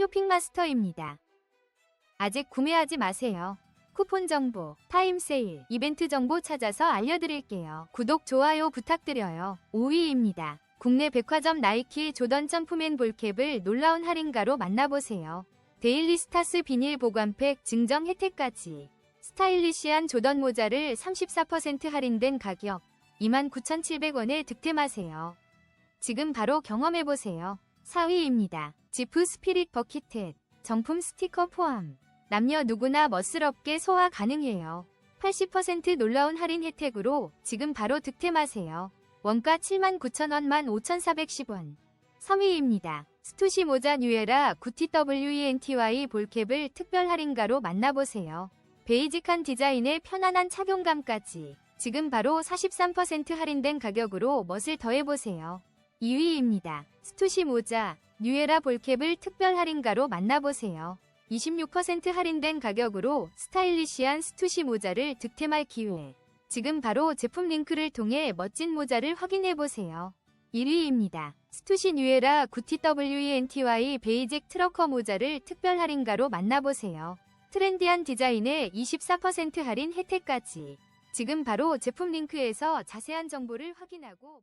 쇼핑마스터입니다. 아직 구매하지 마세요. 쿠폰 정보, 타임 세일, 이벤트 정보 찾아서 알려드릴게요. 구독, 좋아요 부탁드려요. 5위입니다. 국내 백화점 나이키 조던 점프맨 볼캡을 놀라운 할인가로 만나보세요. 데일리 스타스 비닐 보관팩 증정 혜택까지. 스타일리시한 조던 모자를 34% 할인된 가격 29,700원에 득템하세요. 지금 바로 경험해보세요. 4위입니다. 지프 스피릿 버킷햇 정품 스티커 포함. 남녀 누구나 멋스럽게 소화 가능해요. 80% 놀라운 할인 혜택으로 지금 바로 득템하세요. 원가 79,000원만 5,410원. 3위입니다. 스투시 모자 뉴에라 구티 WENTY 볼캡을 특별 할인가로 만나보세요. 베이직한 디자인의 편안한 착용감까지 지금 바로 43% 할인된 가격으로 멋을 더해보세요. 2위입니다. 스투시 모자 뉴에라 볼캡을 특별 할인가로 만나보세요. 26% 할인된 가격으로 스타일리시한 스투시 모자를 득템할 기회. 지금 바로 제품 링크를 통해 멋진 모자를 확인해보세요. 1위입니다. 스투시 뉴에라 구티 WENTY 베이직 트러커 모자를 특별 할인가로 만나보세요. 트렌디한 디자인에 24% 할인 혜택까지. 지금 바로 제품 링크에서 자세한 정보를 확인하고